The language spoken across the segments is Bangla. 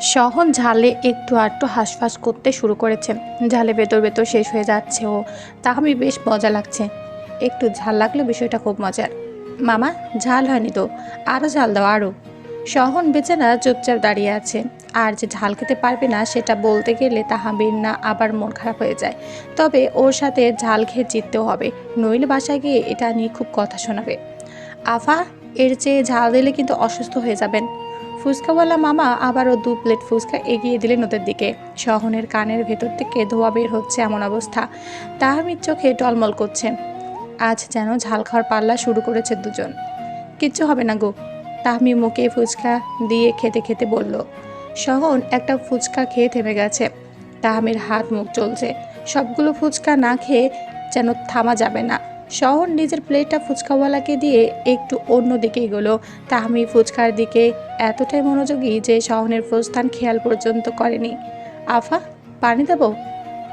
সহন ঝালে একটু আধটু হাঁসফাঁস করতে শুরু করেছে। ঝালে ভেতর ভেতর শেষ হয়ে যাচ্ছে ও। তাহামি বেশ মজা লাগছে। একটু ঝাল লাগলে বিষয়টা খুব মজার। মামা, ঝাল হয়নি তো? আরও ঝাল দাও আরও সহন বেচারা চুপচাপ দাঁড়িয়ে আছে। আর যে ঝাল খেতে পারবে না, সেটা বলতে গেলে তাহাবির না আবার মন খারাপ হয়ে যায়। তবে ওর সাথে ঝাল খেয়ে জিততেও হবে। নইলে বাসায় গিয়ে এটা নিয়ে খুব কথা শোনাবে। আফা, এর চেয়ে ঝাল দিলে কিন্তু অসুস্থ হয়ে যাবেন। ফুচকাওয়ালা মামা আবারও দু প্লেট ফুচকা এগিয়ে দিলেন ওদের দিকে। সহনের কানের ভেতর থেকে ধোয়া বের হচ্ছে এমন অবস্থা। তাহামির চোখে টলমল করছে। আজ যেন ঝাল খাওয়ার পাল্লা শুরু করেছে দুজন। কিচ্ছু হবে না গো। তাহমি মুখে ফুচকা দিয়ে খেতে খেতে বলল সহন একটা ফুচকা খেয়ে থেমে গেছে। তাহমির হাত মুখ চলছে। সবগুলো ফুচকা না খেয়ে যেন থামা যাবে না। শহর নিজের প্লেটটা ফুচকাওয়ালাকে দিয়ে একটু অন্য দিকে এগোলো। তাহমি ফুচকার দিকে এতটাই মনোযোগী যে শহরের প্রস্থান খেয়াল পর্যন্ত করেনি। আফা, পানি দেবো?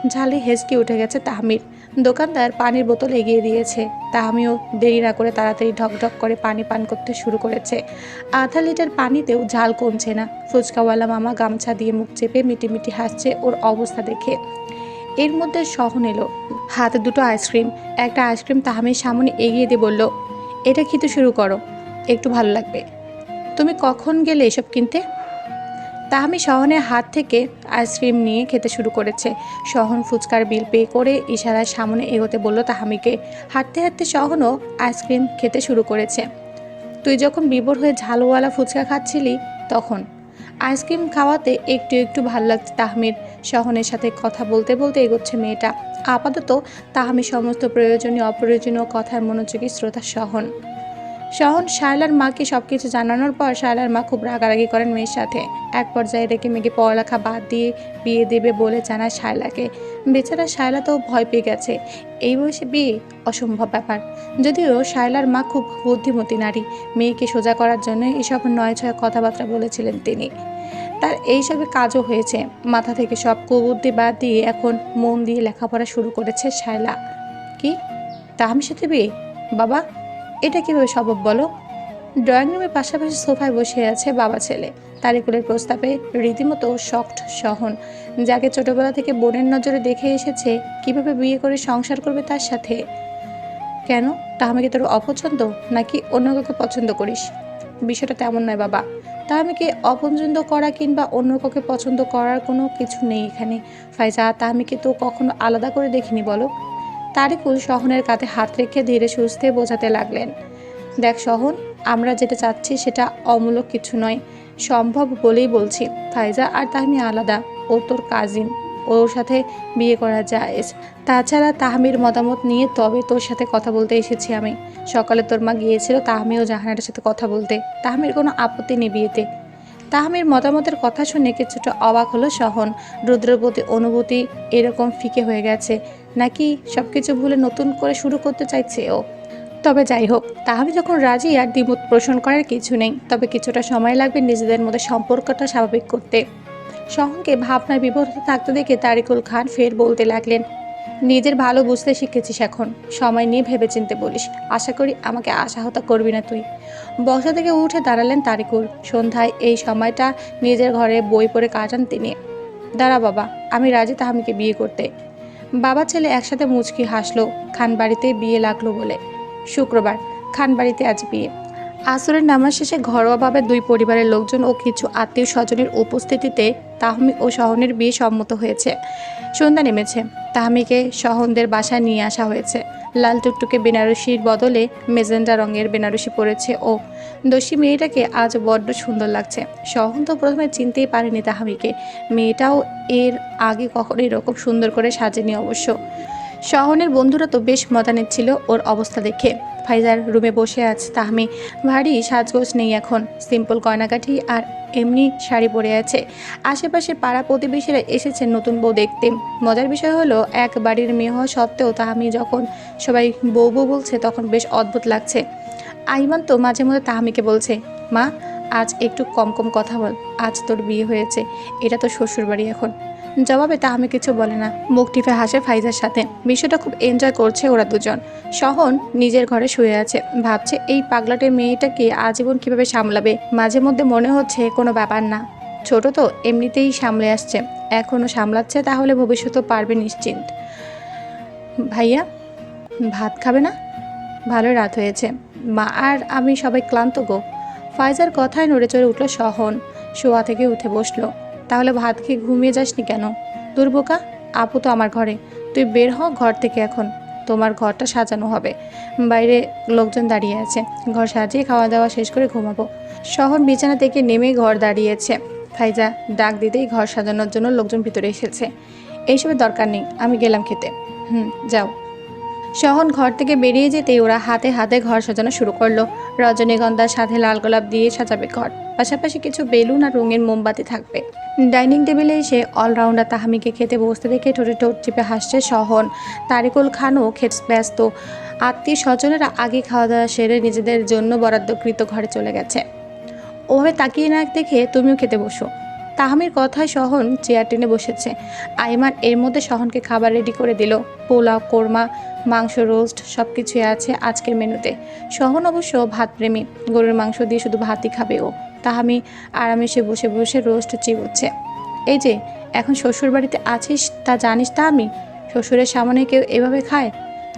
ঝালে হেসকে উঠে গেছে তাহমির দোকানদার পানির বোতল এগিয়ে দিয়েছে। তাহমিও দেরি না করে তাড়াতাড়ি ঢকঢক করে পানি পান করতে শুরু করেছে। আধা লিটার পানিতেও ঝাল কমছে না। ফুচকাওয়ালা মামা গামছা দিয়ে মুখ চেপে মিটিমিটি হাসছে ওর অবস্থা দেখে। এর মধ্যে সহন এলো। হাতে দুটো আইসক্রিম, একটা আইসক্রিম তাহামির সামনে এগিয়ে দিয়ে বলল, এটা খেতে শুরু করো, একটু ভালো লাগবে। তুমি কখন গেলে এসব কিনতে? তাহামি সহনের হাত থেকে আইসক্রিম নিয়ে খেতে শুরু করেছে। সহন ফুচকার বিল পে করে ইশারায় সামনে এগোতে বলল তাহামিকে, হাঁটতে হাঁটতে সহনও আইসক্রিম খেতে শুরু করেছে। তুই যখন বিবর হয়ে ঝালওয়ালা ফুচকা খাচ্ছিলি তখন, আইসক্রিম খাওয়াতে একটু একটু ভালো লাগছে তাহমির। সহনের সাথে কথা বলতে বলতে এগোচ্ছে মেয়েটা। আপাতত তাহামি সমস্ত প্রয়োজনীয় অপ্রয়োজনীয় কথার মনোযোগী শ্রোতা সহন। সহন শায়লার মাকে সব কিছু জানানোর পর শায়লার মা খুব রাগারাগি করেন মেয়ের সাথে। এক পর্যায়ে রেখে মেয়েকে পড়ালেখা বাদ দিয়ে বিয়ে দেবে বলে জানায় শায়লাকে। বেচারা শায়লা তো ভয় পেয়ে গেছে। এই বয়সে বিয়ে অসম্ভব ব্যাপার। যদিও শায়লার মা খুব বুদ্ধিমতী নারী। মেয়েকে সোজা করার জন্য এসব নয় ছয় কথাবার্তা বলেছিলেন তিনি। তার এইসবে কাজও হয়েছে। মাথা থেকে সব কুবুদ্ধি বাদ দিয়ে এখন মন দিয়ে লেখাপড়া শুরু করেছে শায়লা। কি? তাহামির সাথে বিয়ে? বাবা, এটা কীভাবে সম্ভব বলো? ড্রয়িং রুমের পাশাপাশি সোফায় বসে আছে বাবা ছেলে। তারিকুলের প্রস্তাবে রীতিমতো শক্ট সহন। যাকে ছোটবেলা থেকে বোনের নজরে দেখে এসেছে, কীভাবে বিয়ে করে সংসার করবে তার সাথে? কেন? তাহমিকে তোর অপছন্দ নাকি অন্য কাউকে পছন্দ করিস? বিষয়টা তেমন নয় বাবা। তাহমিকে অপছন্দ করা কিংবা অন্য কাউকে পছন্দ করার কোনো কিছু নেই এখানে? ফাইজা তাহমিকে তো কখনো আলাদা করে দেখিনি বলো? তারিকুল সহনের কাঁধে হাত রেখে ধীরে সুস্থে বোঝাতে লাগলেন। দেখ সহন আমরা যেটা চাচ্ছি সেটা অমূলক কিছু নয়, সম্ভব বলেই বলছি। ফাইজা, আর তাহমি আলাদা, ও তোর কাজিন ওর সাথে বিয়ে করা যায়। তাছাড়া তাহমির মতামত নিয়ে তবে তোর সাথে কথা বলতে এসেছি আমি। সকালে তোর মা গিয়েছিল তাহমি ও জাহানারের সাথে কথা বলতে। তাহমির কোনো আপত্তি নেই বিয়েতে। তাহমির মতামতের কথা শুনে কিছুটা অবাক হলো সহন। রুদ্রের প্রতি অনুভূতি এরকম ফিকে হয়ে গেছে। নাকি সব কিছু ভুলে নতুন করে শুরু করতে চাইছে ও? তবে যাই হোক তাহলে যখন রাজি আর দ্বিমত পোষণ করার কিছু নেই, তবে কিছুটা সময় লাগবে নিজেদের মধ্যে সম্পর্কটা স্বাভাবিক করতে। সহনকে ভাবনায় বিভক্ত থাকতে দেখে তারিকুল খান ফের বলতে লাগলেন, নিজের ভালো বুঝতে শিখেছিস এখন। সময় নিয়ে ভেবেচিন্তে বলিস। আশা করি আমাকে আশাহত করবি না তুই। বসা থেকে উঠে দাঁড়ালেন তারিকুল। সন্ধ্যায় এই সময়টা নিজের ঘরে বই পড়ে কাটান তিনি। দাঁড়া বাবা, আমি রাজি তাহামিকে বিয়ে করতে। বাবা ছেলে একসাথে মুচকি হাসলো। খান বাড়িতে বিয়ে লাগল বলে। শুক্রবার, খান বাড়িতে আজ বিয়ে। আসরের নামাজ শেষে ঘরোয়াভাবে দুই পরিবারের লোকজন ও কিছু আত্মীয় স্বজনের উপস্থিতিতে তাহমি ও সহনের বিয়ে সম্মত হয়েছে। সন্ধ্যা নেমেছে। তাহমিকে সহনদের বাসায় নিয়ে আসা হয়েছে। লাল টুকটুকে বেনারসির বদলে মেজেন্ডা রঙের বেনারসি পরেছে ও দোষী মেয়েটাকে আজ বড্ড সুন্দর লাগছে। সহন তো প্রথমে চিনতেই পারেনি তাহামিকে মেয়েটাও এর আগে কখনো এরকম সুন্দর করে সাজেনি অবশ্য। শহনের বন্ধুরা তো বেশ মজা নিচ্ছিল ওর অবস্থা দেখে। ফাইজার রুমে বসে আছে তাহমি। ভারী সাজগোজ নেই এখন। সিম্পল গয়নাকাঠি আর এমনি শাড়ি পরে আছে। আশেপাশে পাড়া প্রতিবেশীরা এসেছেন নতুন বউ দেখতে। মজার বিষয় হলো, এক বাড়ির মেয়ে হওয়া সত্ত্বেও তাহামি যখন সবাই বউ বউ বলছে, তখন বেশ অদ্ভুত লাগছে। আইমান তো মাঝে মধ্যে তাহামিকে বলছে, মা, আজ একটু কম কম কথা বল, আজ তোর বিয়ে হয়েছে। এটা তো শ্বশুর বাড়ি এখন। জবাবে তাহামি কিছু বলে না। মুখ টিপে হাসে ফাইজার সাথে। বিষয়টা খুব এনজয় করছে ওরা দুজন। সহন নিজের ঘরে শুয়ে আছে। ভাবছে, এই পাগলাটে মেয়েটাকে আজীবন কীভাবে সামলাবে? মাঝে মধ্যে মনে হচ্ছে কোনো ব্যাপার না। ছোট তো এমনিতেই সামলে আসছে। এখনও সামলাচ্ছে তাহলে ভবিষ্যতেও পারবে নিশ্চিন্ত। ভাইয়া, ভাত খাবে না? ভালো রাত হয়েছে। মা আর আমি সবাই ক্লান্ত গো। ফাইজার কথায় নড়ে চড়ে উঠল সহন শোয়া থেকে উঠে বসল। তাহলে ভাত খেয়ে ঘুমিয়ে যাসনি কেন? দুর্বোকা আপু তো আমার ঘরে। তুই বের হ ঘর থেকে এখন। তোমার ঘরটা সাজানো হবে। বাইরে লোকজন দাঁড়িয়ে আছে। ঘর সাজিয়ে খাওয়া দাওয়া শেষ করে ঘুমাবো। শহর বিছানা থেকে নেমে ঘর দাঁড়িয়েছে। ফাইজা ডাক দিতেই ঘর সাজানোর জন্য লোকজন ভিতরে এসেছে। এইসবের দরকার নেই, আমি গেলাম খেতে। হুম, যাও। শহর ঘর থেকে বেরিয়ে যেতেই ওরা হাতে হাতে ঘর সাজানো শুরু করল। রজনীগন্ধার সাথে লাল গোলাপ দিয়ে সাজাবে ঘর। পাশাপাশি কিছু বেলুন আর রঙের মোমবাতি থাকবে। ডাইনিং টেবিলে এসে অলরাউন্ডার তাহামিকে খেতে বসতে দেখে ঠোঁটে ঠোঁট চিপে হাসছে শহন তারিকুল খানও খেতে ব্যস্ত। আত্মীয় স্বজনেরা আগে খাওয়া দাওয়া সেরে নিজেদের জন্য বরাদ্দকৃত ঘরে চলে গেছে। ওভাবে তাকিয়ে না দেখে তুমিও খেতে বসো। তাহামির কথায় সহন চেয়ার টেনে বসেছে। আইমান এর মধ্যে সহনকে খাবার রেডি করে দিল। পোলাও, কোরমা মাংস, রোস্ট সব কিছুই আছে আজকের মেনুতে। সহন অবশ্য ভাতপ্রেমী গরুর মাংস দিয়ে শুধু ভাতই খাবে ও। তা তাহামি আরামেসে বসে বসে রোস্ট চিবুচ্ছে। এই যে, এখন শ্বশুর বাড়িতে আছিস তা জানিস তা আমি শ্বশুরের সামনে কেউ এভাবে খায়?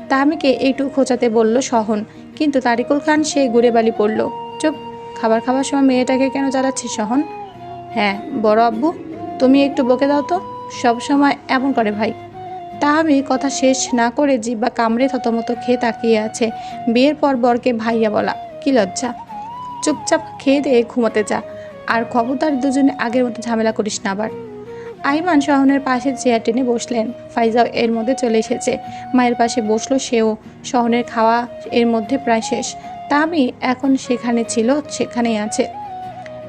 তাহামিকে একটু খোঁচাতে বলল সহন। কিন্তু তারিকুল খান সে ঘুরে বালি পড়ল। চুপ, খাবার খাবার সময় মেয়েটাকে কেন জ্বালাচ্ছিস সহন? হ্যাঁ বড় আব্বু, তুমি একটু বকে দাও তো। সব সময় এমন করে ভাই। তা আমি কথা শেষ না করে জিব্বা কামড়ে থতমতো খেয়ে তাকিয়ে আছে। বিয়ের পর বরকে ভাইয়া বলা, কি লজ্জা? চুপচাপ খেয়ে দিয়ে ঘুমাতে যা। আর খবরদার দুজনে আগের মতো ঝামেলা করিস না আবার। আইমান শহনের পাশে চেয়ার টেনে বসলেন। ফাইজাও এর মধ্যে চলে এসেছে। মায়ের পাশে বসল সেও। শহনের খাওয়া এর মধ্যে প্রায় শেষ। তা আমি এখন সেখানে ছিল, সেখানেই আছে।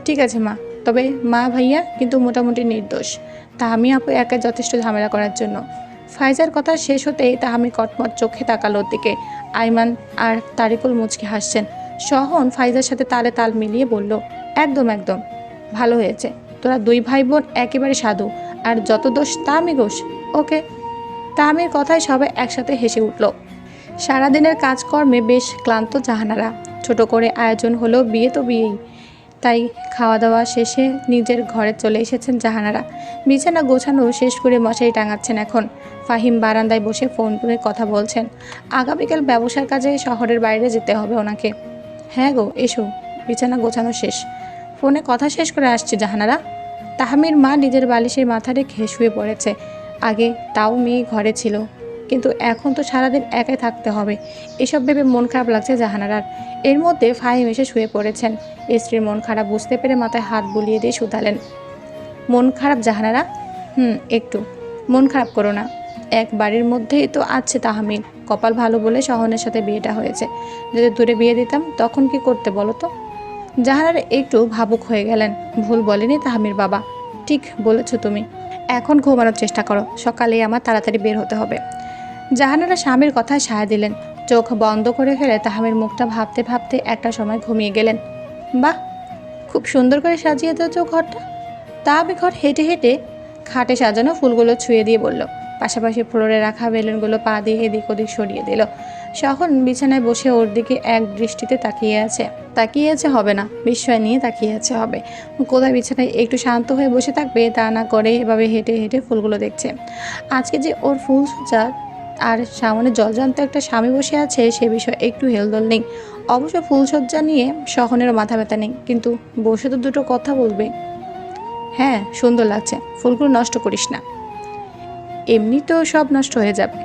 ঠিক আছে মা। তবে মা ভাইয়া কিন্তু মোটামুটি নির্দোষ। তা আমি আপু একা যথেষ্ট ঝামেলা করার জন্য। ফাইজার কথা শেষ হতেই তা আমি কটমট চোখে তাকালোর দিকে। আইমান আর তারিকুল মুচকে হাসছেন। সহন ফাইজার সাথে তালে তাল মিলিয়ে বলল, একদম একদম। ভালো হয়েছে। তোরা দুই ভাই বোন একেবারে সাধু। আর যত দোষ তা আমি দোষ ওকে? তা আমির কথায় সবাই একসাথে হেসে উঠল। সারাদিনের কাজকর্মে বেশ ক্লান্ত জাহানারা। ছোট করে আয়োজন হলো বিয়ে তো বিয়েই। তাই খাওয়া দাওয়া শেষে নিজের ঘরে চলে এসেছেন জাহানারা। বিছানা গোছানো শেষ করে মশাই টাঙাচ্ছেন এখন। ফাহিম বারান্দায় বসে ফোন করে কথা বলছেন। আগামীকাল ব্যবসার কাজে শহরের বাইরে যেতে হবে ওনাকে। হ্যাঁ গো, এসো। বিছানা গোছানো শেষ। ফোনে কথা শেষ করে আসছে জাহানারা। তাহামির মা নিজের বালিশের মাথা রেখে শুয়ে পড়েছে। আগে তাও মেয়ে ঘরে ছিল। কিন্তু এখন তো সারাদিন একাই থাকতে হবে। এসব ভেবে মন খারাপ লাগছে জাহানারার। এর মধ্যে ফাহিম এসে শুয়ে পড়েছেন। স্ত্রীর মন খারাপ বুঝতে পেরে মাথায় হাত বুলিয়ে দিয়ে শুধালেন। মন খারাপ জাহানারা? হুম, একটু। মন খারাপ করো না। এক বাড়ির মধ্যেই তো আছে তাহামির কপাল ভালো বলে সহনের সাথে বিয়েটা হয়েছে। যদি দূরে বিয়ে দিতাম, তখন কি করতে বলো তো? জাহানারা একটু ভাবুক হয়ে গেলেন। ভুল বলেনি তাহামির বাবা। ঠিক বলেছ তুমি। এখন ঘুমানোর চেষ্টা করো। সকালে আমার তাড়াতাড়ি বের হতে হবে। জাহানারা স্বামীর কথায় সায় দিলেন। চোখ বন্ধ করে ফেলে তাহামের মুখটা ভাবতে ভাবতে একটা সময় ঘুমিয়ে গেলেন। বাহ! খুব সুন্দর করে সাজিয়ে দিয়েছ ঘরটা। তা আমি ঘর হেঁটে হেঁটে খাটে সাজানো ফুলগুলো ছুঁয়ে দিয়ে বলল পাশাপাশি ফ্লোরে রাখা বেলুনগুলো পা দিয়ে এদিক ওদিক সরিয়ে দিল। সখন বিছানায় বসে ওর দিকে এক দৃষ্টিতে তাকিয়ে আছে। তাকিয়ে আছে হবে না, বিস্ময় নিয়ে তাকিয়ে আছে হবে। কোথায় বিছানায় একটু শান্ত হয়ে বসে থাকবে তা না করে এভাবে হেঁটে হেঁটে ফুলগুলো দেখছে। আজকে যে ওর ফুল সজ্জা, আর সামনে জলজান্ত একটা স্বামী বসে আছে, সে বিষয়ে একটু হেলদোল নেই। অবশ্য ফুলসজ্জা নিয়ে সহনেরও মাথা ব্যথা নেই, কিন্তু বসে তো দুটো কথা বলবে। হ্যাঁ সুন্দর লাগছে। ফুলগুলো নষ্ট করিস না। এমনি তো সব নষ্ট হয়ে যাবে।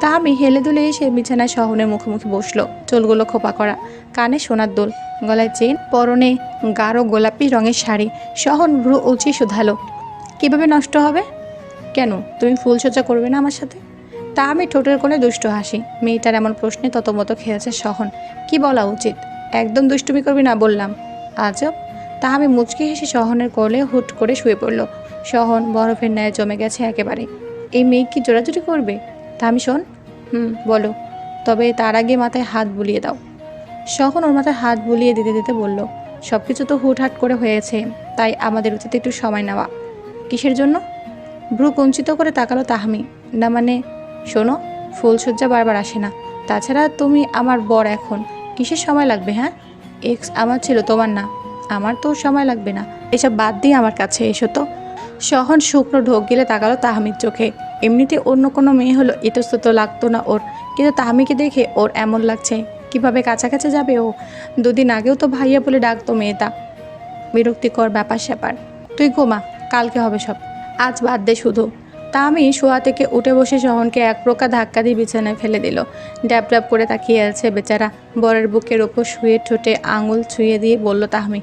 তা আমি হেলে দুলে এসে বিছানায় শহনের মুখোমুখি বসল, চুলগুলো খোপা করা, কানে সোনার দোল, গলায় চেন, পরনে গাঢ় গোলাপি রঙের শাড়ি শহন ভ্রু উঁচি শুধালো। কীভাবে নষ্ট হবে? কেন, তুমি ফুলসজ্জা করবে না আমার সাথে? তা আমি ঠোঁটের কোণে দুষ্ট হাসি, মেয়েটার এমন প্রশ্নে ততমতো খেয়েছে সহন। কি বলা উচিত? একদম দুষ্টুমি করবি না বললাম। আজব। তা আমি মুচকি হেসে সহনের কোলে হুট করে শুয়ে পড়ল। সহন বরফের ন্যায় জমে গেছে একেবারে এই মেয়ে কি জোরাজুরি করবে? তা আমি শোন। হুম, বলো। তবে তার আগে মাথায় হাত বুলিয়ে দাও। সহন ওর মাথায় হাত বুলিয়ে দিতে দিতে বলল সব কিছু তো হুটহাট করে হয়েছে, তাই আমাদের উচিত একটু সময় নেওয়া। কিসের জন্য? ভ্রু কুঞ্চিত করে তাকালো তাহামি। না মানে শোনো ফুলসজ্জা বারবার আসে না। তাছাড়া তুমি আমার বর এখন। কিসের সময় লাগবে হ্যাঁ? এক্স আমার ছিল, তোমার না। আমার তো সময় লাগবে না। এসব বাদ দিয়ে আমার কাছে এসো তো। সহন শুকনো ঢোক গেলে তাকালো তাহমির চোখে। এমনিতে অন্য কোনো মেয়ে হলো ইতস্তত লাগতো না ওর। কিন্তু তাহমিকে দেখে ওর এমন লাগছে। কীভাবে কাছাকাছি যাবে ও? দুদিন আগেও তো ভাইয়া বলে ডাকতো মেয়েটা। বিরক্তিকর ব্যাপার স্যাপার। তুই ঘুমা, কালকে হবে সব। আজ বাদ দে শুধু। তা আমি শোয়া থেকে উঠে বসে শহনকে এক প্রকার ধাক্কা দিয়ে বিছানায় ফেলে দিল। ড্যাব ড্যাব করে তাকিয়ে আছে বেচারা। বরের বুকের ওপর শুয়ে ঠোঁটে আঙুল ছুঁয়ে দিয়ে বলল তাহমি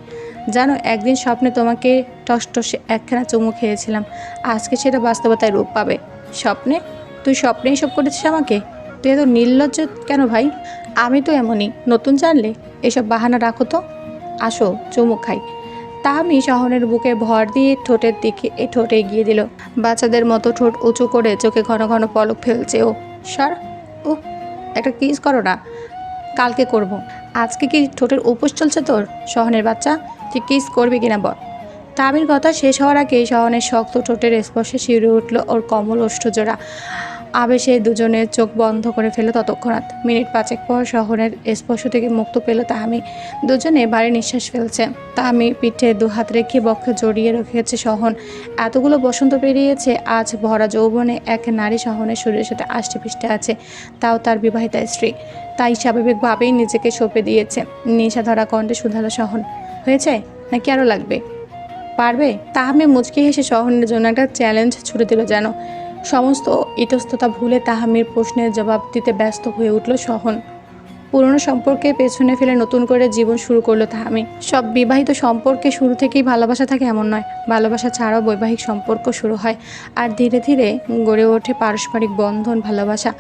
জানো, একদিন স্বপ্নে তোমাকে টসটসে একখানা চুমু খেয়েছিলাম। আজকে সেটা বাস্তবতায় রূপ পাবে। স্বপ্নে? তুই স্বপ্নে এসব করেছিস আমাকে? তুই এত নির্লজ্জ কেন ভাই? আমি তো এমনই। নতুন জানলে? এসব বাহানা রাখো তো। আসো, চুমু খাই। তা আমি শহরের বুকে ভর দিয়ে ঠোঁটের দিকে, এ ঠোঁটে এগিয়ে দিল। বাচ্চাদের মতো ঠোঁট উঁচু করে চোখে ঘন ঘন পলক ফেলছে ও। সর ও একটা কিস করো না। কালকে করব। আজকে কি ঠোঁটের উপোস চলছে তোর শহনের বাচ্চা? তুই কিস করবি কিনা বল। তামির কথা শেষ হওয়ার আগে শহনের শক্ত ঠোঁটের স্পর্শে শিউরে উঠল ওর কমল ওষ্ঠজোড়া আবেশে দুজনের চোখ বন্ধ করে ফেলো ততক্ষণাৎ। মিনিট পাঁচেক পর শহরের স্পর্শ থেকে মুক্ত পেল তাহামি। দুজনে বাড়ি নিঃশ্বাস ফেলছে। তাহামি পিঠে দু হাত রেখে বক্ষে জড়িয়ে রেখেছে সহন এতগুলো বসন্ত পেরিয়েছে, আজ ভরা যৌবনে এক নারী সহনের শরীরের সাথে আষ্টে পিষ্টে আছে। তাও তার বিবাহিতা স্ত্রী। তাই স্বাভাবিকভাবেই নিজেকে সঁপে দিয়েছে। নেশা ধরা কণ্ঠে শুধালো সহন হয়েছে নাকি আরও লাগবে? পারবে? তাহামে মুচকি হেসে শহরের জন্য একটা চ্যালেঞ্জ ছুটে দিল যেন। সমস্ত ইতস্ততা ভুলে তাহামির প্রশ্নের জবাব দিতে ব্যস্ত হয়ে উঠল সহন। পুরনো সম্পর্কে পেছনে ফেলে নতুন করে জীবন শুরু করল তাহামি। সব বিবাহিত সম্পর্কে শুরু থেকেই ভালোবাসা থাকে এমন নয়। ভালোবাসা ছাড়াও বৈবাহিক সম্পর্ক শুরু হয় আর ধীরে ধীরে গড়ে ওঠে পারস্পরিক বন্ধন, ভালোবাসা।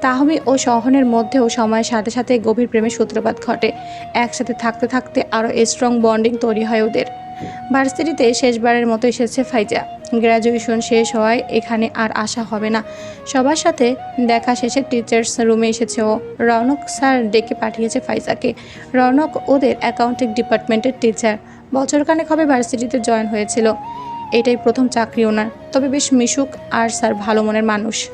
তাহমি ও সহনের মধ্যেও সময়ের সাথে সাথে গভীর প্রেমের সূত্রপাত ঘটে। একসাথে থাকতে থাকতে আরও স্ট্রং বন্ডিং তৈরি হয় ওদের। ভার্সিটিতে শেষবারের মতো এসেছে ফাইজা। গ্র্যাজুয়েশন শেষ হওয়ায় এখানে আর আসা হবে না। সবার সাথে দেখা শেষে টিচার্স রুমে এসেছে ও। রৌনক স্যার ডেকে পাঠিয়েছে ফাইজাকে। রৌনক ওদের অ্যাকাউন্টিং ডিপার্টমেন্টের টিচার। বছরখানেক হবে ভার্সিটিতে জয়েন হয়েছিল। এটাই প্রথম চাকরি ওনার। তবে বেশ মিশুক আর স্যার ভালো মনের মানুষ।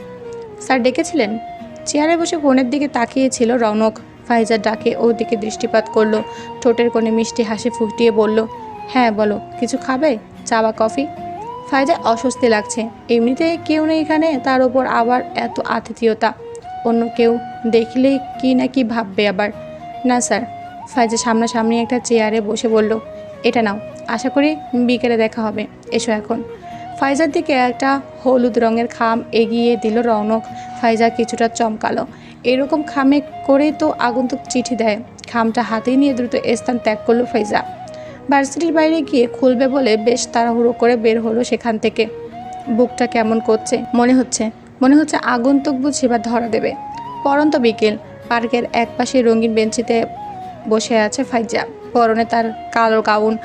স্যার ডেকেছিলেন? চেয়ারে বসে ফোনের দিকে তাকিয়েছিল রৌনক। ফাইজার ডাকে ওর দিকে দৃষ্টিপাত করল। ঠোঁটের কোণে মিষ্টি হাসি ফুটিয়ে বলল হ্যাঁ বলো, কিছু খাবে? চা বা কফি? ফায়দা অস্বস্তি লাগছে। এমনিতে কেউ নেই এখানে, তার ওপর আবার এত আতিথেয়তা। অন্য কেউ দেখলেই কি না কি ভাববে আবার। না, স্যার। ফাইজা সামনাসামনি একটা চেয়ারে বসে বলল, এটা নাও, আশা করি বিকেলে দেখা হবে। এসো এখন। ফাইজার দিকে একটা হলুদ রঙের খাম এগিয়ে দিল রৌনক। ফাইজা কিছুটা চমকালো। এরকম খামে করেই তো আগন্তুক চিঠি দেয়। খামটা হাতে নিয়ে দ্রুত স্থান ত্যাগ করল ফাইজা। ভার্সিটির বাইরে গিয়ে খুলবে বলে বেশ তাড়াহুড়ো করে বের হলো সেখান থেকে। বুকটা কেমন করছে? মনে হচ্ছে মনে হচ্ছে আগন্তুক বুঝি বা ধরা দেবে। পরন্ত বিকেল, পার্কের একপাশে রঙিন বেঞ্চিতে বসে আছে ফাইজা। পরনে তার কালো গাউন।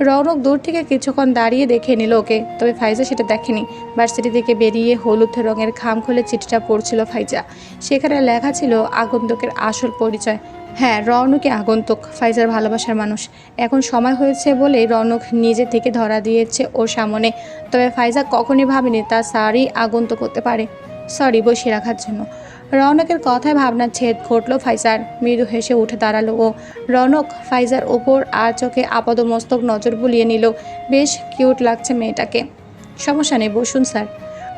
রৌনক দূর থেকে কিছুক্ষণ দাঁড়িয়ে দেখে নিল ওকে, তবে ফাইজা সেটা দেখেনি। ভার্সিটি থেকে বেরিয়ে হলুদ রঙের খাম খুলে চিঠিটা পড়ছিল ফাইজা। সেখানে লেখা ছিল, আগন্তুকের আসল পরিচয়। হ্যাঁ রৌনকে আগন্তুক, ফাইজার ভালোবাসার মানুষ। এখন সময় হয়েছে বলে রৌনক নিজে থেকে ধরা দিয়েছে ওর সামনে। তবে ফাইজা কখনই ভাবেনি তার সারই আগন্তুক হতে পারে। সরি, বসিয়ে রাখার জন্য। রৌনকের কথায় ভাবনার ছেদ ঘটল ফাইজার। মৃদু হেসে উঠে দাঁড়াল ও রৌনক ফাইজার ওপর আর চোখে আপাদমস্তক নজর বুলিয়ে নিল। বেশ কিউট লাগছে মেয়েটাকে। সমস্যা নেই, বসুন স্যার।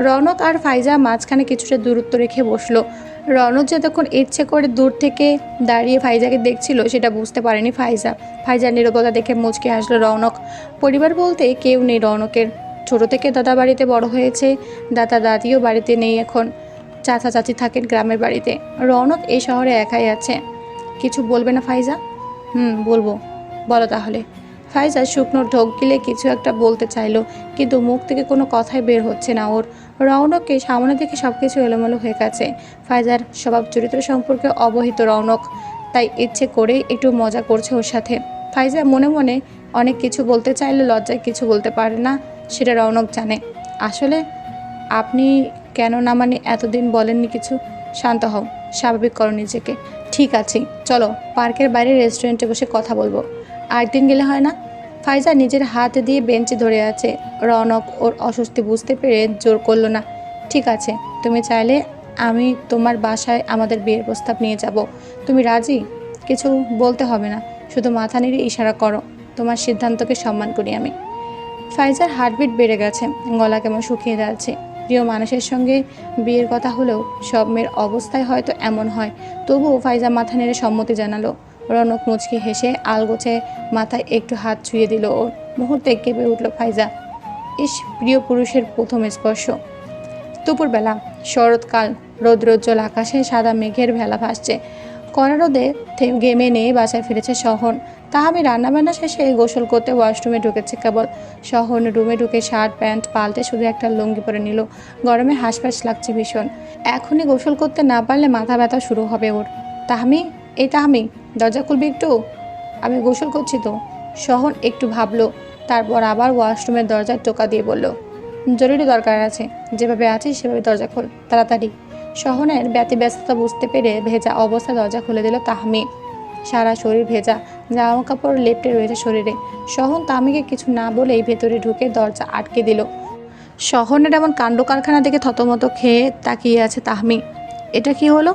রৌনক আর ফাইজা মাঝখানে কিছুটা দূরত্ব রেখে বসল। রনক যতক্ষণ ইচ্ছে করে দূর থেকে দাঁড়িয়ে ফাইজাকে দেখছিল, সেটা বুঝতে পারেনি ফাইজা। ফাইজার নিরবতা দেখে মুচকে আসলো রৌনক পরিবার বলতে কেউ নেই রৌনকের ছোট থেকে দাদা বাড়িতে বড় হয়েছে দাদা দাদিও বাড়িতে নেই এখন। চাচা চাচি থাকেন গ্রামের বাড়িতে। রৌনক এই শহরে একাই আছে। কিছু বলবে না ফাইজা? হুম, বলব। বলো তাহলে। ফাইজা শুকনো ঢোক গিলে কিছু একটা বলতে চাইলো, কিন্তু মুখ থেকে কোনো কথাই বের হচ্ছে না ওর। রৌনককে সামনে থেকে সব কিছু এলোমেলো হয়ে গেছে। ফাইজার স্বভাব চরিত্র সম্পর্কে অবহিত রৌনক তাই ইচ্ছে করেই একটু মজা করছে ওর সাথে। ফাইজা মনে মনে অনেক কিছু বলতে চাইলে লজ্জায় কিছু বলতে পারে না, সেটা রৌনক জানে। আসলে আপনি কেন না মানে এতদিন বলেননি কিছু? শান্ত হও, স্বাভাবিক করো নিজেকে। ঠিক আছে, চলো, পার্কের বাইরে রেস্টুরেন্টে বসে কথা বলব। আর দিন গেলে হয় না? ফাইজা নিজের হাত দিয়ে বেঞ্চে ধরে আছে। রনক ওর অস্বস্তি বুঝতে পেরে জোর করল না। ঠিক আছে, তুমি চাইলে আমি তোমার বাসায় আমাদের বিয়ের প্রস্তাব নিয়ে যাব। তুমি রাজি? কিছু বলতে হবে না। শুধু মাথা নেড়ে ইশারা করো। তোমার সিদ্ধান্তকে সম্মান করি আমি। ফাইজার হার্টবিট বেড়ে গেছে, গলা কেমন শুকিয়ে যাচ্ছে। প্রিয় মানুষের সঙ্গে বিয়ের কথা হলেও সব মেয়ের অবস্থায় হয়তো এমন হয়। তবুও ফাইজা মাথা নেড়ে সম্মতি জানালো। রনক মুচকি হেসে আলগোছে মাথায় একটু হাত ছুঁয়ে দিল ওর মুহূর্তে কেঁপে উঠল ফাইজা। ইস প্রিয় পুরুষের প্রথম স্পর্শ। দুপুরবেলা শরৎকাল, রৌদ্রোজ্জ্বল আকাশে সাদা মেঘের ভেলা ভাসছে। কড়া রোদে ঘেমে নিয়ে বাসায় ফিরেছে শহন তাহামি রান্নাবান্না শেষে গোসল করতে ওয়াশরুমে ঢুকেছে কেবল। শহন রুমে ঢুকে শার্ট, প্যান্ট পাল্টে শুধু একটা লুঙ্গি পরে নিল। গরমে হাঁসফাঁস লাগছে ভীষণ। এখনই গোসল করতে না পারলে মাথা ব্যথা শুরু হবে ওর। তাহামি, এই তাহামি। দরজা খুলবি একটু? আমি গোসল করছি তো। শহন একটু ভাবলো, তারপর আবার ওয়াশরুমের দরজায় টোকা দিয়ে বলল, জরুরি দরকার আছে, যেভাবে আছিস সেভাবে দরজা খোল, তাড়াতাড়ি। শহনের ব্যতি ব্যস্ততা বুঝতে পেরে ভেজা অবস্থা দরজা খুলে দিল তাহমি সারা শরীর ভেজা, জামা কাপড় লেপটে রয়েছে শরীরে। শহন তাহমিকে কিছু না বলেই ভেতরে ঢুকে দরজা আটকে দিল। শহরের এমন কাণ্ড কারখানা দেখে থতমত খেয়ে তাকিয়ে আছে তাহমি এটা কি হলো?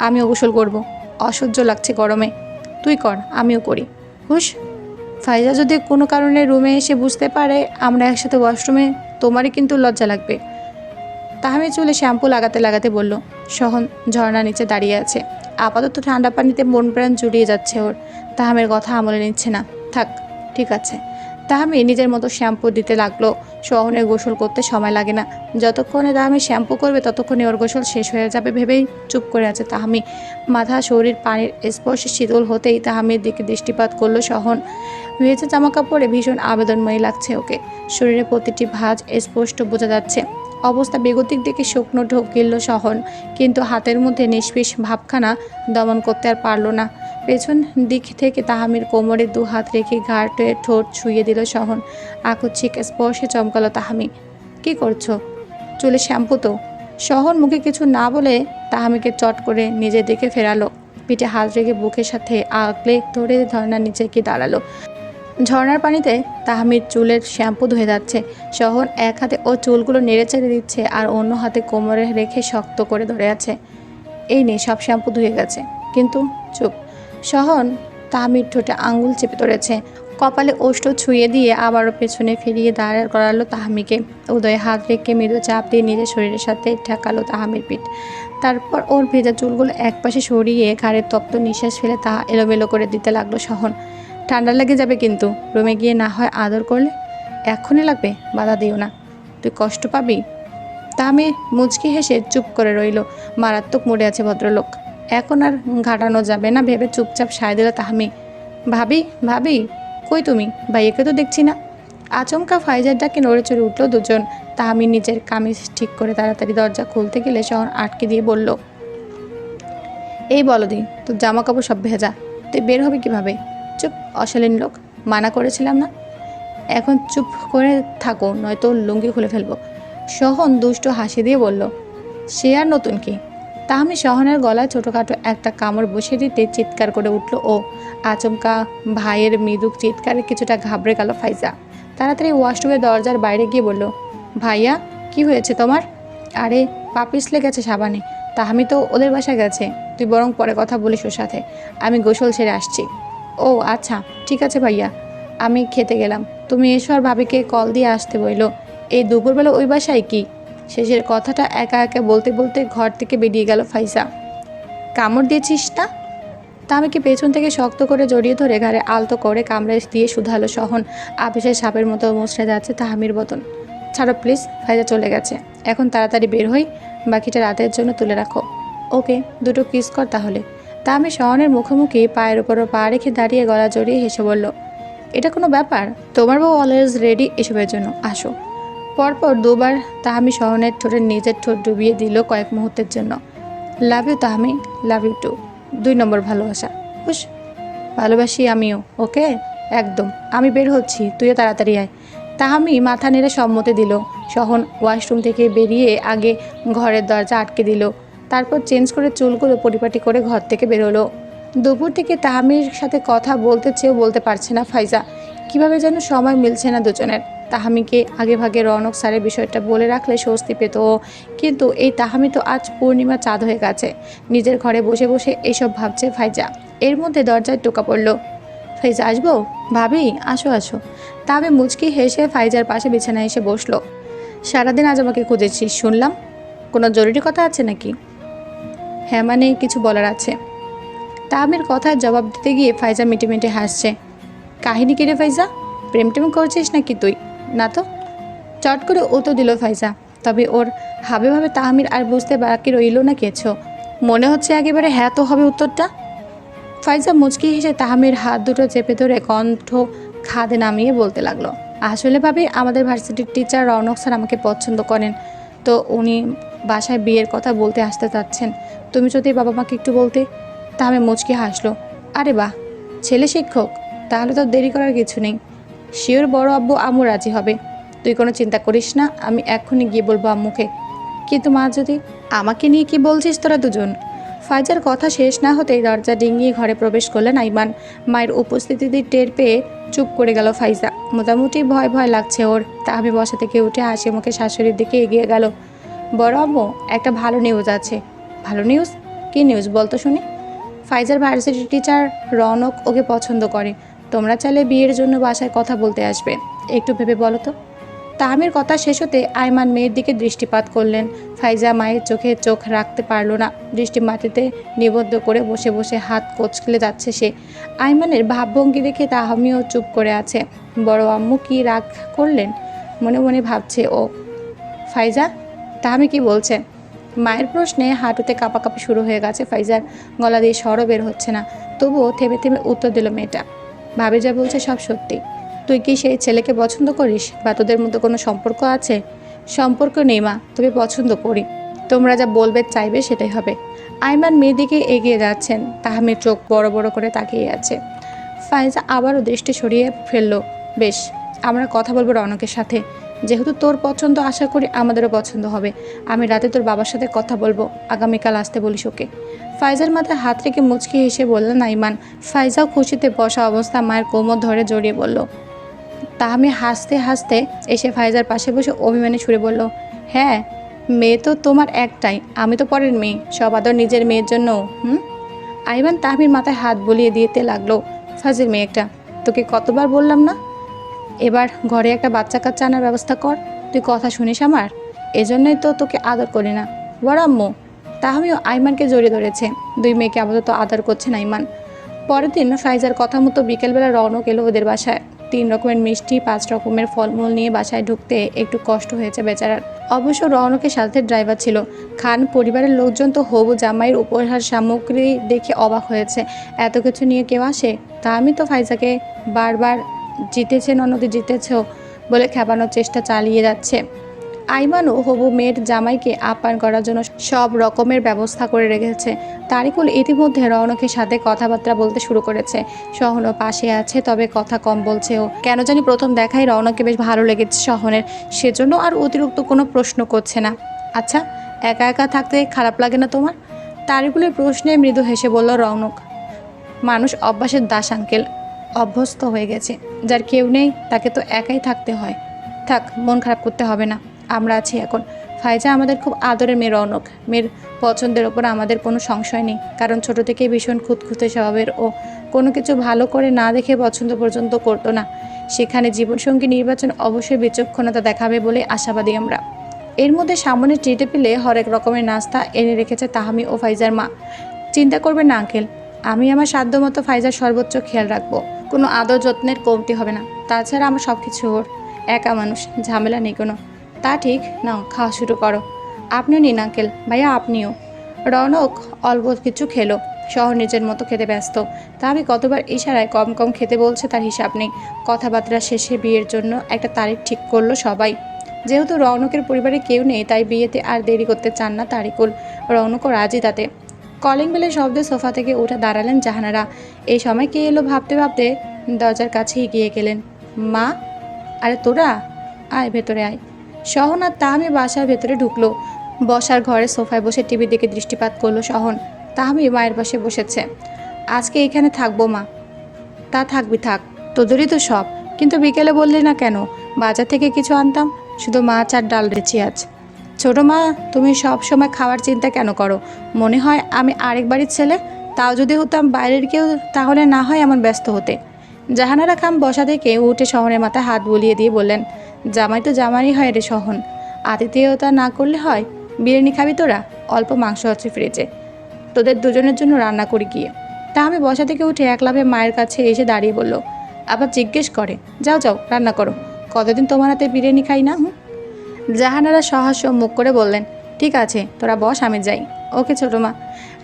আমি গোসল করব। অসহ্য লাগছে গরমে। তুই কর, আমিও করি। হুশ? ফাইজা যদি কোনো কারণে রুমে এসে বুঝতে পারে আমরা একসাথে ওয়াশরুমে, তোমারই কিন্তু লজ্জা লাগবে। তাহমি চুলে শ্যাম্পু লাগাতে লাগাতে বলল সহন ঝর্ণা নিচে দাঁড়িয়ে আছে। আপাতত ঠান্ডা পানিতে মন প্রাণ জুড়িয়ে যাচ্ছে ওর। তাহামের কথা আমলে নিচ্ছে না। থাক, ঠিক আছে। তাহামি নিজের মতো শ্যাম্পু দিতে লাগল। শহনের গোসল করতে সময় লাগে না। যতক্ষণে তাহামি শ্যাম্পু করবে, ততক্ষণে ওর গোসল শেষ হয়ে যাবে ভেবেই চুপ করে আছে তাহামি। মাথা, শরীর, পানির স্পর্শে শীতল হতেই তাহামির দিকে দৃষ্টিপাত করল সহন। ভেজা জামা কাপড়ে ভীষণ আবেদনময়ী লাগছে ওকে। শরীরে প্রতিটি ভাঁজ স্পষ্ট বোঝা যাচ্ছে। অবস্থা বেগতিক দিকে শুকনো ঢোক গিলল সহন। কিন্তু হাতের মধ্যে নিষ্পিস ভাবখানা দমন করতে আর পারল না। পেছন দিক থেকে তাহামির কোমরে দু হাত রেখে ঘাটে ঠোঁট ছুঁয়ে দিল সহন। আকস্মিক স্পর্শে চমকালো তাহামি। কি করছ? চুলে শ্যাম্পু তো? সহন মুখে কিছু না বলে তাহামিকে চট করে নিজের দিকে ফেরালো। পিঠে হাত রেখে বুকের সাথে আগলে ধরে ধর্নার নিচে গিয়ে দাঁড়াল। ঝর্ণার পানিতে তাহামির চুলের শ্যাম্পু ধুয়ে যাচ্ছে। শহন এক হাতে ও চুলগুলো নেড়ে চেড়ে দিচ্ছে আর অন্য হাতে কোমরে রেখে শক্ত করে ধরে আছে। এই নে, সব শ্যাম্পু ধুয়ে গেছে। কিন্তু চুপ। শহন তাহামির ঠোঁটে আঙুল চেপে ধরেছে। কপালে ওষ্ঠ ছুঁয়ে দিয়ে আবারও পেছনে ফিরিয়ে দাঁড় করালো তাহামিকে। উদয়ে হাত রেখে মৃদু চাপ দিয়ে নিজের শরীরের সাথে ঠেকালো তাহামির পিঠ। তারপর ওর ভেজা চুলগুলো একপাশে সরিয়ে ঘাড়ের তপ্ত নিঃশ্বাস ফেলে তাহা এলোমেলো করে দিতে লাগল সহন ঠান্ডা লেগে যাবে কিন্তু, রুমে গিয়ে না হয় আদর করলে? এখনই লাগবে, বাধা দিও না। তুই কষ্ট পাবি? তা আমি মুচকি হেসে চুপ করে রইল। মারাত্মক মরে আছে ভদ্রলোক। এখন আর ঘাটানো যাবে না, ভেবে চুপচাপ সায় দিল তাহামি ভাবি ভাবি, কই তুমি? ভাইয়াকে তো দেখছি না। আচমকা ফাইজার ডাকে নড়ে চড়ে উঠল দুজন। তাহামি নিজের কামিজ ঠিক করে তাড়াতাড়ি দরজা খুলতে গেলে শহর আটকে দিয়ে বলল, এই বলো বলদি, তোর জামা কাপড় সব ভেজা। তুই বের হবে কীভাবে? চুপ, অশালীন লোক, মানা করেছিলাম না? এখন চুপ করে থাকো, নয়তো লুঙ্গি খুলে ফেলব। সহন দুষ্ট হাসি দিয়ে বলল, সে আর নতুন কি? তা আমি সহনের গলায় ছোটোখাটো একটা কামড় বসিয়ে দিতে চিৎকার করে উঠল ও। আচমকা ভাইয়ের মৃদুক চিৎকারে কিছুটা ঘাবড়ে গেল ফাইজা। তাড়াতাড়ি ওয়াশরুমের দরজার বাইরে গিয়ে বলল, ভাইয়া, কি হয়েছে তোমার? আরে পা পিছলে গেছে সাবানে। তা আমি তো ওদের বাসায় গেছে। তুই বরং পরে কথা বলিস ওর সাথে। আমি গোসল ছেড়ে আসছি। ও আচ্ছা ঠিক আছে ভাইয়া। আমি খেতে গেলাম। তুমি এসো আর ভাবিকে কল দিয়ে আসতে বইলো। এই দুপুরবেলা ওই বাসায় কি? শেষের কথাটা একা একা বলতে বলতে ঘর থেকে বেরিয়ে গেল ফাইসা কামড় দিয়েছিস না কি পেছন থেকে শক্ত করে জড়িয়ে ধরে ঘাড়ে আলতো করে কামড়ে দিয়ে শুধালো সহন। আপিসের সাপের মতো মুচড়ে যাচ্ছে তাহামির বতন। ছাড়ো প্লিজ, ফাইজা চলে গেছে। এখন তাড়াতাড়ি বের হই, বাকিটা রাতের জন্য তুলে রাখো। ওকে, দুটো কিস কর তাহলে। তা আমি শহনের মুখোমুখি পায়ের উপর পা রেখে দাঁড়িয়ে গলা জড়িয়ে হেসে বলল, এটা কোনো ব্যাপার? তোমার বউ অলওয়েজ রেডি এসবের জন্য। আসো। পরপর দুবার তাহামি শহনের ঠোঁটের নিজের ঠোঁট ডুবিয়ে দিল কয়েক মুহূর্তের জন্য। Love you Tahami, love you too. দুই নম্বর ভালোবাসা। বুঝ ভালোবাসি আমিও, ওকে? একদম, আমি বের হচ্ছি, তুইও তাড়াতাড়ি আয়। তাহামি মাথা নেড়ে সম্মতি দিল। সহন ওয়াশরুম থেকে বেরিয়ে আগে ঘরের দরজা আটকে দিল। তারপর চেঞ্জ করে চুলগুলো পরিপাটি করে ঘর থেকে বেরোলো দুপুর থেকে তাহামির সাথে কথা বলতে চেয়েও বলতে পারছে না ফাইজা। কীভাবে যেন সময় মিলছে না দুজনের। তাহামিকে আগে ভাগে রনক স্যারের বিষয়টা বলে রাখলে স্বস্তি পেত। কিন্তু এই তাহামি তো আজ পূর্ণিমা চাঁদ হয়ে গেছে। নিজের ঘরে বসে বসে এইসব ভাবছে ফাইজা। এর মধ্যে দরজায় টোকা পড়ল, ফাইজা, আসব? ভাবি, আসো আসো। তা আমি মুচকি হেসে ফাইজার পাশে বিছানায় এসে বসল। সারাদিন আজ আমাকে খুঁজেছিস, শুনলাম। কোনো জরুরি কথা আছে নাকি? হ্যাঁ মানে কিছু বলার আছে। তাহমির কথার জবাব দিতে গিয়ে ফাইজা মিটে মিটে হাসছে। কাহিনী কিরে ফাইজা? প্রেম টেম করছিস নাকি তুই? না তো? চট করে ও তো দিল ফাইজা। তবে ওর হাবে ভাবে তাহমির আর বুঝতে বাকি রইল না কেছো। মনে হচ্ছে একেবারে হ্যাঁ তো হবে উত্তরটা। ফাইজা মুচকি হেসে তাহমির হাত দুটো চেপে ধরে কণ্ঠ খাদে নামিয়ে বলতে লাগল, আসলে ভাবে, আমাদের ভার্সিটির টিচার রৌনক স্যার আমাকে পছন্দ করেন। তো উনি বাসায় বিয়ের কথা বলতে আসতে চাচ্ছেন। তুমি যদি বাবা মাকে একটু বলতে? তাহলে মুচকি হাসলো, আরে বাহ, ছেলে শিক্ষক, তাহলে তো দেরি করার কিছু নেই। শিওর বড় আব্বু আম্মু রাজি হবে। তুই কোনো চিন্তা করিস না, আমি এক্ষুনি গিয়ে বলব আম্মুকে। কিন্তু মা যদি আমাকে নিয়ে কি বলছিস তোরা দুজন? ফাইজার কথা শেষ না হতেই দরজা ডিঙিয়ে ঘরে প্রবেশ করলেন আইমান মায়ের উপস্থিতিতে টের পেয়ে চুপ করে গেল ফাইজা। মোটামুটি ভয় ভয় লাগছে ওর। তা আমি বসা থেকে উঠে হাসি মুখে শাশুড়ির দিকে এগিয়ে গেল। বড় আম্মু, একটা ভালো নিউজ আছে। ভালো নিউজ কি নিউজ বলতো শুনি? ফাইজার ভার্সিটির টিচার রনক ওকে পছন্দ করে। তোমরা চাইলে বিয়ের জন্য বাসায় কথা বলতে আসবে। একটু ভেবে বলো তো। তাহমির কথা শেষ হতে আয়মান মেয়ের দিকে দৃষ্টিপাত করলেন। ফাইজা মায়ের চোখে চোখ রাখতে পারল না। দৃষ্টি মাটিতে নিবদ্ধ করে বসে বসে হাত কোচলে যাচ্ছে সে। আয়মানের ভাবভঙ্গি দেখে তাহমিও চুপ করে আছে। বড় আম্মু কি রাগ করলেন? মনে মনে ভাবছে ও। ফাইজা, তাহমি কি বলছে? মায়ের প্রশ্নে হাঁটুতে কাঁপাকাঁপি শুরু হয়ে গেছে। ফাইজার গলা দিয়ে সরও বের হচ্ছে না। তবুও থেমে থেমে উত্তর দিল মেয়েটা। ভাবি যা বলছে সব সত্যি। তুই কি সেই ছেলেকে পছন্দ করিস বা তোদের মধ্যে কোনো সম্পর্ক আছে? সম্পর্ক নেই মা তবে পছন্দ করি। তোমরা যা বলবে, চাইবে সেটাই হবে। আইমান মেয়ের দিকে এগিয়ে যাচ্ছেন। তাহমির চোখ বড় বড় করে তাকিয়ে আছে। ফাইজা আবারও দৃষ্টি সরিয়ে ফেলল, বেশ, আমরা কথা বলব রনকের সাথে। যেহেতু তোর পছন্দ, আশা করি আমাদেরও পছন্দ হবে। আমি রাতে তোর বাবার সাথে কথা বলব। আগামীকাল আসতে বলিস ওকে। ফাইজার মাথায় হাত রেখে মুচকি হেসে বললেন আইমান ফাইজাও খুশিতে বসা অবস্থা মায়ের কোমর ধরে জড়িয়ে বলল। তাহমি হাসতে হাসতে এসে ফাইজার পাশে বসে অভিমানে ছুড়ে বলল হ্যাঁ মেয়ে তো তোমার একটাই, আমি তো পরের মেয়ে, সব আদর নিজের মেয়ের জন্য, হুম? আইমান তাহমির মাথায় হাত বলিয়ে দিতে লাগল ফাজির মেয়ে একটা, তোকে কতবার বললাম না? এবার ঘরে একটা বাচ্চা কাচ্চা আনার ব্যবস্থা কর, তুই কথা শুনিস আমার? এজন্যই তো তোকে আদর করি না। বড় আম্মু তাহমিও আইমানকে জড়িয়ে ধরেছে। দুই মেয়েকে আপাতত আদর করছেন আইমান। পরের দিন ফাইজার কথা মতো বিকেলবেলা রওনক এলো ওদের বাসায়। তিন রকমের মিষ্টি, পাঁচ রকমের ফলমূল নিয়ে বাসায় ঢুকতে একটু কষ্ট হয়েছে বেচারার। অবশ্য রওনকের সাথে ড্রাইভার ছিল। খান, পরিবারের লোকজন তো হবু জামাইয়ের উপহার সামগ্রী দেখে অবাক হয়েছে। এত কিছু নিয়ে কেউ আসে? তা আমি তো ফাইজাকে বারবার জিতেছে ননদে জিতেছ বলে খেপানোর চেষ্টা চালিয়ে যাচ্ছে। আইমানও হবু মেয়ের জামাইকে আপ্যায়ন করার জন্য সব রকমের ব্যবস্থা করে রেখেছে। তারিকুল ইতিমধ্যে রওনকের সাথে কথাবার্তা বলতে শুরু করেছে। সহনও পাশে আছে, তবে কথা কম বলছে ও। কেন জানি প্রথম দেখাই রৌনককে বেশ ভালো লেগেছে সহনের সেজন্য আর অতিরিক্ত কোনো প্রশ্ন করছে না। আচ্ছা একা একা থাকতে খারাপ লাগে না তোমার? তারিকুলের প্রশ্নে মৃদু হেসে বলল রওনক, মানুষ অভ্যাসের দাস, আঙ্কেল। অভ্যস্ত হয়ে গেছে। যার কেউ নেই, তাকে তো একাই থাকতে হয়। থাক, মন খারাপ করতে হবে না। আমরা আছি এখন। ফাইজা আমাদের খুব আদরের মেয়ে রৌনক। মেয়ের পছন্দের ওপর আমাদের কোনো সংশয় নেই। কারণ ছোট থেকেই ভীষণ খুঁতখুঁতে স্বভাবের ও কোনো কিছু ভালো করে না দেখে পছন্দ পর্যন্ত করতো না। সেখানে জীবনসঙ্গী নির্বাচন অবশ্যই বিচক্ষণতা দেখাবে বলে আশাবাদী আমরা। এর মধ্যে সামনে ট্রিটে পেলে হরেক রকমের নাস্তা এনে রেখেছে তাহামি ও ফাইজার মা। চিন্তা করবেন না, আঙ্কেল। আমি আমার সাধ্যমতো ফাইজার সর্বোচ্চ খেয়াল রাখব। কোনো আদর যত্নের কমতি হবে না। তাছাড়া আমার সব কিছু ওর। একা মানুষ। ঝামেলা নেই কোনো। তা ঠিক? নাও খাওয়া শুরু করো। আপনিও নিন, আঙ্কেল। ভাইয়া, আপনিও। রনক অল্প কিছু খেলো। শহর নিজের মতো খেতে ব্যস্ত। তা আমি কতবার ইশারায় কম কম খেতে বলছে, তার হিসাব নেই। কথাবার্তা শেষে বিয়ের জন্য একটা তারিখ ঠিক করল সবাই। যেহেতু রৌনকের পরিবারে কেউ নেই, তাই বিয়েতে আর দেরি করতে চান না তারিকুল। রৌনকও রাজি তাতে। কলিং বেলের শব্দে সোফা থেকে উঠে দাঁড়ালেন জাহানারা। এই সময় কে এলো ভাবতে ভাবতে দরজার কাছে এগিয়ে গেলেন। মা? আরে তোরা? আয়, ভেতরে আয়। সহন আর তাহামি বাসার ভেতরে ঢুকলো। বসার ঘরে সোফায় বসে টিভির দিকে দৃষ্টিপাত করল সহন তাহামি মায়ের পাশে বসেছে। আজকে এখানে থাকব, মা। তা থাকবি থাক, তোদেরই তো সব কিন্তু বিকেলে বললি না কেন? বাজার থেকে কিছু আনতাম? শুধু মাছ আর ডাল রেছি আজ। ছোটো মা, তুমি সব সময় খাওয়ার চিন্তা কেন করো? মনে হয় আমি আরেক বাড়ির ছেলে। তাও যদি হতাম বাইরের কেউ, তাহলে না হয় এমন ব্যস্ত হতে। জাহানারা খাম বসা থেকে উঠে শহরের মাথায় হাত বুলিয়ে দিয়ে বললেন জামাই তো জামাই হয় রে সহন। আতিথেয়তা না করলে হয়? বিরিয়ানি খাবি তোরা? অল্প মাংস আছে ফ্রিজে তোদের দুজনের জন্য রান্না করি গিয়ে। তা আমি বসা থেকে উঠে একলাভে মায়ের কাছে এসে দাঁড়িয়ে বলল, আবার জিজ্ঞেস করে। যাও যাও, রান্না করো। কতদিন তোমার হাতে বিরিয়ানি খাই না হুম জাহানারা সহাস্য মুখ করে বললেন, ঠিক আছে, তোরা বস, আমি যাই। ওকে ছোটো মা।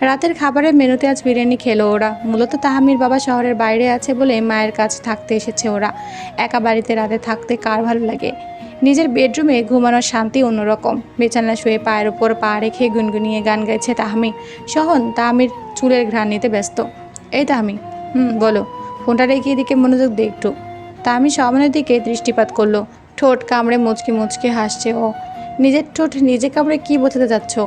রাতের খাবারের মেনুতে আজ বিরিয়ানি খেলো ওরা। মূলত তাহামির বাবা শহরের বাইরে আছে বলে মায়ের কাছে থাকতে এসেছে ওরা। একা বাড়িতে রাতে থাকতে কার ভালো লাগে? নিজের বেডরুমে ঘুমানোর শান্তি অন্যরকম। বিছানা শুয়ে পায়ের ওপর পা রেখে গুনগুনিয়ে গান গাইছে তাহামি সহন তাহামির চুলের ঘ্রাণ নিতে ব্যস্ত। এই তাহামি হুম, বলো, ফোনটা রেখে এদিকে মনোযোগ দে একটু। তাহামি সহনের দিকে দৃষ্টিপাত করল। ঠোঁট কামড়ে মুচকি মুচকি হাসছে ও। নিজের ঠোঁট নিজে কামড়ে কি বোঝাতে যাচ্ছ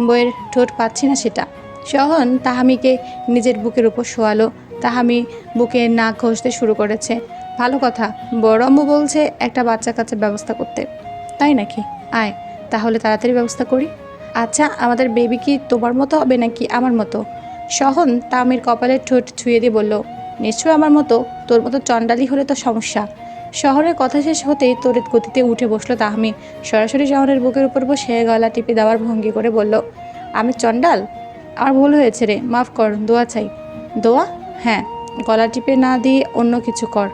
বইয়ের ঠোঁট পাচ্ছি না সেটা। সহন তাহামিকে নিজের বুকের উপর শোয়ালো। তাহামি বুকে নাক ঘষতে শুরু করেছে। ভালো কথা বড়ম্বু বলছে একটা বাচ্চা কাচ্চার ব্যবস্থা করতে। তাই নাকি? আয়, তাহলে তাড়াতাড়ি ব্যবস্থা করি। আচ্ছা আমাদের বেবি কি তোমার মতো হবে নাকি আমার মতো? সহন তামির কপালের ঠোঁট ছুঁয়ে দিয়ে বলল নিশ্চয় আমার মতো। তোর মতো চণ্ডালি হলে তো সমস্যা। শহরের কথা শেষ হতেই তড়িৎ গতিতে উঠে বসল তাহমি সরাসরি শহরের বুকের উপর বসে গলা টিপে দেওয়ার ভঙ্গি করে বলল, আমি চণ্ডাল? আমার ভুল হয়েছে রে, মাফ কর, দোয়া চাই। দোয়া? হ্যাঁ গলা টিপে না দিয়ে অন্য কিছু কর।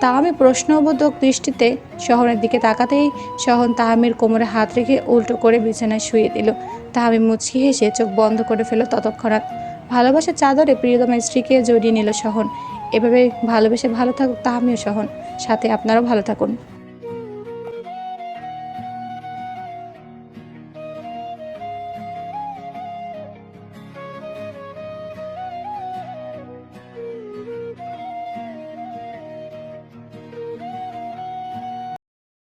তাহামি প্রশ্নবোধক দৃষ্টিতে শহরের দিকে তাকাতেই শহন তাহামির কোমরে হাত রেখে উল্টো করে বিছানায় শুয়ে দিল। তাহামি মুচকি হেসে চোখ বন্ধ করে ফেল ততক্ষণাৎ। ভালোবাসার চাদরে প্রিয়তমা স্ত্রীকে জড়িয়ে নিল শহন। এভাবে ভালোবেসে ভালো থাকুক তাহমিও সহন সাথে আপনারাও ভালো থাকুন।